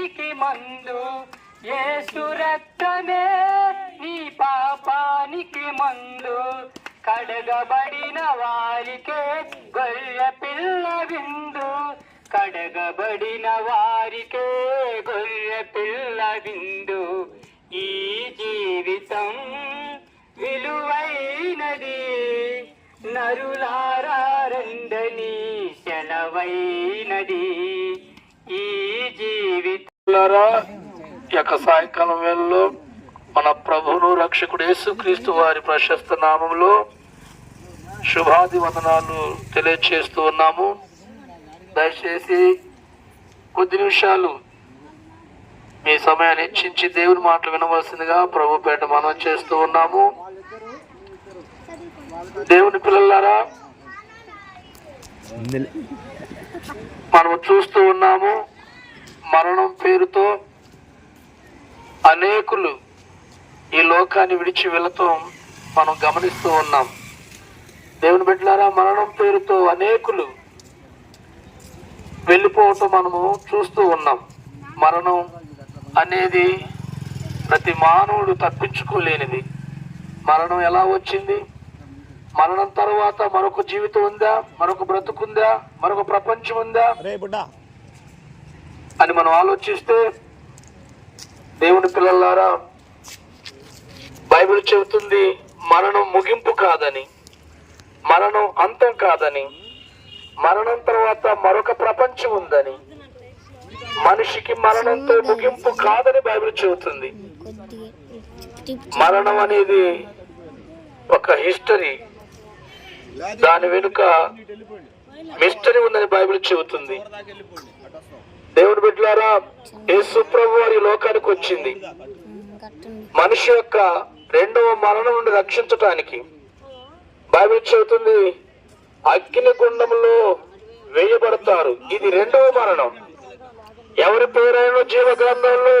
పాపానికి మందు. యేసు రక్తమే నీ పాపానికి మందు. కడగబడిన వారికే గొర్రె పిల్ల విందు. కడగబడిన వారికే గొర్రె పిల్ల విందు. ఈ జీవితం విలువైనది. నరులారండని సెలవైనది. ఈ యొక్క సాయంకాలం వేళలో మన ప్రభువును రక్షకుడు యేసుక్రీస్తు వారి ప్రశస్త నామంలో శుభాది వందనాలు తెలియచేస్తూ ఉన్నాము. దయచేసి కొద్ది నిమిషాలు మీ సమయాన్ని ఇచ్చించి దేవుని మాటలు వినవలసిందిగా ప్రభు పేట మనం చేస్తూ ఉన్నాము. దేవుని పిల్లలారా మనము చూస్తూ ఉన్నాము. మరణం పేరుతో అనేకులు ఈ లోకాన్ని విడిచి వెళ్ళటం మనం గమనిస్తూ ఉన్నాం. దేవుని బిడ్డలారా మరణం పేరుతో అనేకులు వెళ్ళిపోవటం మనము చూస్తూ ఉన్నాం. మరణం అనేది ప్రతి మానవుడు తప్పించుకోలేనిది. మరణం ఎలా వచ్చింది? మరణం తర్వాత మరొక జీవితం ఉందా? మరొక బ్రతుకుందా? మరొక ప్రపంచం ఉందా? అని మనం ఆలోచిస్తే దేవుని పిల్లలారా బైబిల్ చెబుతుంది మరణం ముగింపు కాదని మరణం అంతం కాదని మరణం తర్వాత మరొక ప్రపంచం ఉందని మనిషికి మరణంతో ముగింపు కాదని బైబిల్ చెబుతుంది. మరణం అనేది ఒక హిస్టరీ. దాని వెనుక మిస్టరీ ఉందని బైబిల్ చెబుతుంది. బిడ్లారా బిడ్డలారా యేసు ప్రభు వారి లోకానికి వచ్చింది. మనిషి యొక్క రెండవ మరణం నుండి రక్షించటానికి బైబిల్ చెబుతుంది అగ్ని గుండంలో వేయబడతారు. ఇది రెండవ మరణం. ఎవరి పేరైనా జీవ గ్రంథంలో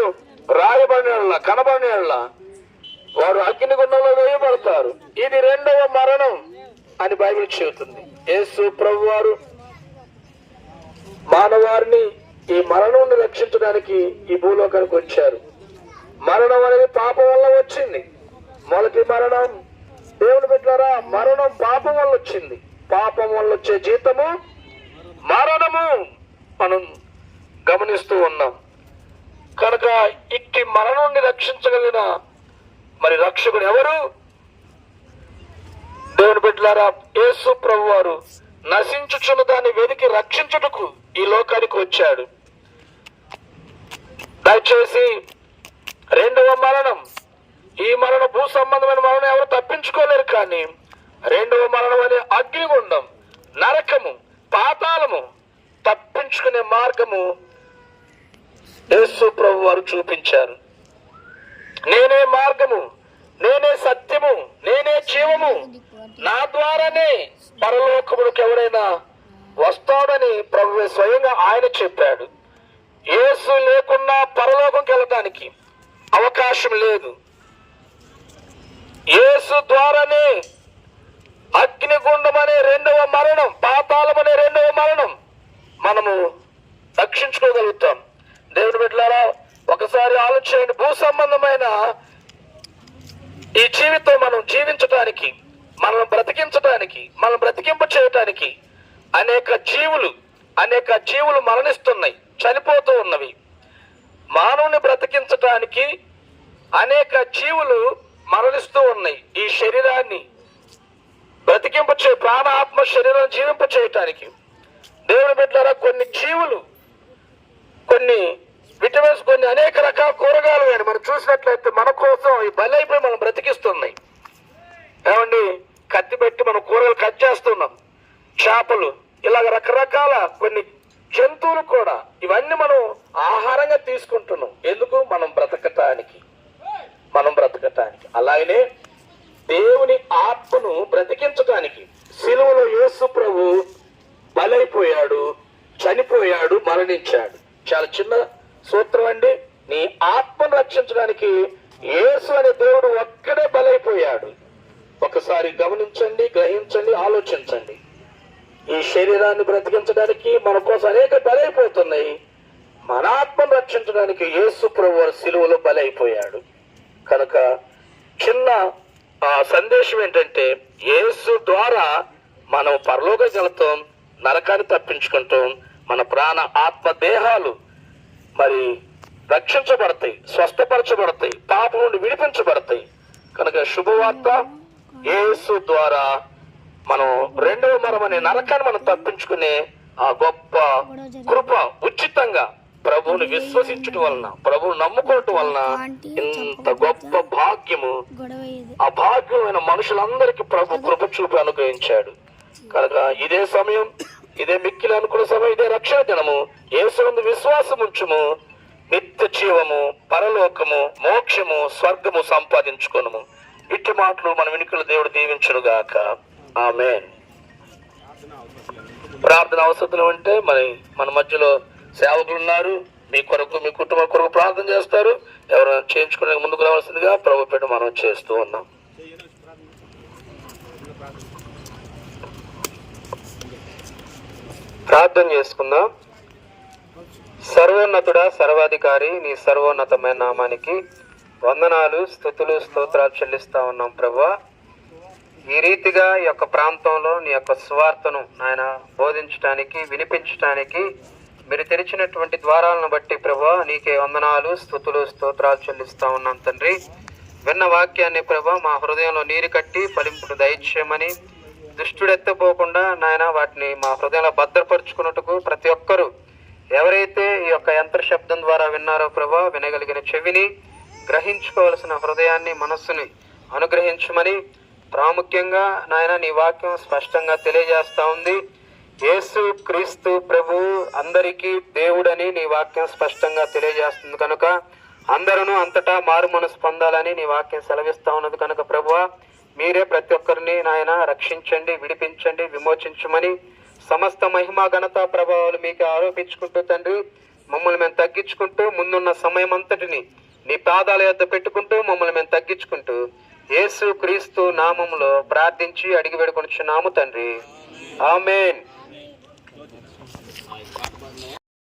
రాయబడిన కనబడిన వారు అగ్ని గుండంలో వేయబడతారు. ఇది రెండవ మరణం అని బైబిల్ చెబుతుంది. యేసు ప్రభు వారు మానవారిని ఈ మరణం రక్షించడానికి ఈ భూలోకానికి వచ్చారు. మరణం అనేది పాపం వల్ల వచ్చింది. మొదటి మరణం. దేవుని పెట్టారా మరణం పాపం వల్ల వచ్చింది. పాపం వల్ల వచ్చే జీతము మరణము మనం గమనిస్తూ ఉన్నాం. కనుక ఇట్టి మరణాన్ని రక్షించగలిగిన మరి రక్షకుడు ఎవరు? దేవుని బిడ్డలారా యేసు ప్రభు వారు నశించుచున్న దాన్ని వెతికి రక్షించుటకు ఈ లోకానికి వచ్చాడు. దయచేసి రెండవ మరణం. ఈ మరణ భూ సంబంధమైన మరణం ఎవరు తప్పించుకోలేరు కానీ రెండవ మరణం అనే అగ్నిగుండం నరకము పాతాళము తప్పించుకునే మార్గము యేసు ప్రభు వారు చూపించారు. నేనే మార్గము నేనే సత్యము నేనే జీవము. నా ద్వారానే పరలోకములకు ఎవరైనా వస్తాడని ప్రభు స్వయంగా ఆయన చెప్పాడు. యేసు లేకున్నా అవకాశం లేదు. యేసు ద్వారానే అగ్నిగుండం అనే రెండవ మరణం పాతాళం అనే రెండవ మరణం మనము రక్షించుకోగలుగుతాం. దేవుని బిడ్డలారా ఒకసారి ఆలోచించండి. భూ సంబంధమైన ఈ జీవితం మనం జీవించటానికి మనం బ్రతికించటానికి మనం బ్రతికింప చేయటానికి అనేక జీవులు అనేక జీవులు మరణిస్తున్నాయి చనిపోతూ ఉన్నవి. మానవుని బ్రతికించటానికి అనేక జీవులు మరణిస్తూ ఉన్నాయి. ఈ శరీరాన్ని బ్రతికింపచే ప్రాణ ఆత్మ శరీరం జీవింప చేయటానికి దేవుని బిడ్డారా కొన్ని జీవులు కొన్ని విటమిన్స్ కొన్ని అనేక రకాల కూరగాయలు కానీ మనం చూసినట్లయితే మన కోసం ఈ బలైపోయి మనం బ్రతికిస్తున్నాయి. ఏమండి? కత్తి పెట్టి మనం కూరగాయలు కట్ చేస్తున్నాం. చేపలు ఇలాగ రకరకాల కొన్ని జంతువులు కూడా ఇవన్నీ మనం ఆహారంగా తీసుకుంటున్నాం. ఎందుకు? మనం బ్రతకటానికి. మనం బ్రతకటానికి. అలాగనే దేవుని ఆత్మను బ్రతికించటానికి. సిలువలో యేసు ప్రభు బలైపోయాడు చనిపోయాడు మరణించాడు. చాలా చిన్న సూత్రం అండి. నీ ఆత్మను రక్షించడానికి యేసు అనే దేవుడు ఒక్కడే బలైపోయాడు. ఒకసారి గమనించండి గ్రహించండి ఆలోచించండి. ఈ శరీరాన్ని బ్రతికించడానికి మన కోసం అనేక బలైపోతున్నాయి. మన ఆత్మను రక్షించడానికి యేసు ప్రభు సిలువలో బలైపోయాడు. కనుక చిన్న ఆ సందేశం ఏంటంటే యేసు ద్వారా మనం పరలోక జలతో నరకాన్ని తప్పించుకుంటాం మన ప్రాణ ఆత్మ దేహాలు మరి రక్షించబడతాయి స్వస్థపరచబడతాయి పాపం నుండి విడిపించబడతాయి. కనుక శుభవార్త యేసు ద్వారా మనం రెండవ మరం అనే నరకాన్ని మనం తప్పించుకునే ఆ గొప్ప కృప ఉచితంగా ప్రభువుని విశ్వసించడం వలన ప్రభువుని నమ్ముకోవటం వలన ఇంత గొప్ప భాగ్యము ఆ భాగ్యమైన అభాగ్యమైన మనుషులందరికీ ప్రభు కృప చూపి అనుగ్రహించాడు. కనుక ఇదే సమయం ఇదే మిక్కిలి అనుకున్న సమయం ఇదే రక్షణ దినము యేసునందు విశ్వాసం ఉంచుము నిత్య జీవము పరలోకము మోక్షము స్వర్గము సంపాదించుకొనుము. ఇట్టి మాటలు మన వెనుకలు దేవుడు దీవించును గాక ఆమె ప్రార్థన అవసరం అంటే మరి మన మధ్యలో సేవకులు ఉన్నారు మీ కొరకు మీ కుటుంబం కొరకు ప్రార్థన చేస్తారు. ఎవరైనా చేయించుకునే ముందుకు రావాల్సిందిగా ప్రభుపేట మనం చేస్తూ ఉన్నాం. ప్రార్థన చేసుకుందాం. సర్వోన్నతుడా సర్వాధికారి నీ సర్వోన్నతమైన నామానికి వందనాలు స్థుతులు స్తోత్రాలు చెల్లిస్తా ఉన్నాం ప్రభా. ఈ రీతిగా ఈ యొక్క ప్రాంతంలో నీ యొక్క స్వార్థను నాయన బోధించడానికి వినిపించడానికి మీరు తెరిచినటువంటి ద్వారాలను బట్టి ప్రభా నీకే వందనాలు స్థుతులు స్తోత్రాలు చెల్లిస్తా ఉన్నాం తండ్రి. విన్న వాక్యాన్ని ప్రభా మా హృదయంలో నీరు కట్టి ఫలింపును దయచేయమని దుష్టుడెత్తపోకుండా నాయన వాటిని మా హృదయంలో భద్రపరుచుకున్నట్టుకు ప్రతి ఒక్కరూ ఎవరైతే ఈ యొక్క యంత్ర శబ్దం ద్వారా విన్నారో ప్రభా వినగలిగిన చెవిని గ్రహించుకోవలసిన హృదయాన్ని మనస్సుని అనుగ్రహించమని ప్రాముఖ్యంగా నాయన నీ వాక్యం స్పష్టంగా తెలియజేస్తా ఉంది. యేసు క్రీస్తు ప్రభు అందరికీ దేవుడని నీ వాక్యం స్పష్టంగా తెలియజేస్తుంది కనుక అందరూ అంతటా మారు మనసు పొందాలని నీ వాక్యం సెలవిస్తా ఉన్నది కనుక ప్రభువ మీరే ప్రతి ఒక్కరిని నాయన రక్షించండి విడిపించండి విమోచించమని సమస్త మహిమ ఘనత ప్రభావాలు మీకు ఆరోపించుకుంటూ తండ్రి మమ్మల్ని మేము తగ్గించుకుంటూ ముందున్న సమయం అంతటిని నీ పాదాల యొద్ద పెట్టుకుంటూ మమ్మల్ని మేము తగ్గించుకుంటూ యేసు క్రీస్తు నామములో ప్రార్థించి అడిగి వేడుకొనిచున్నాము తండ్రి. ఆమెన్.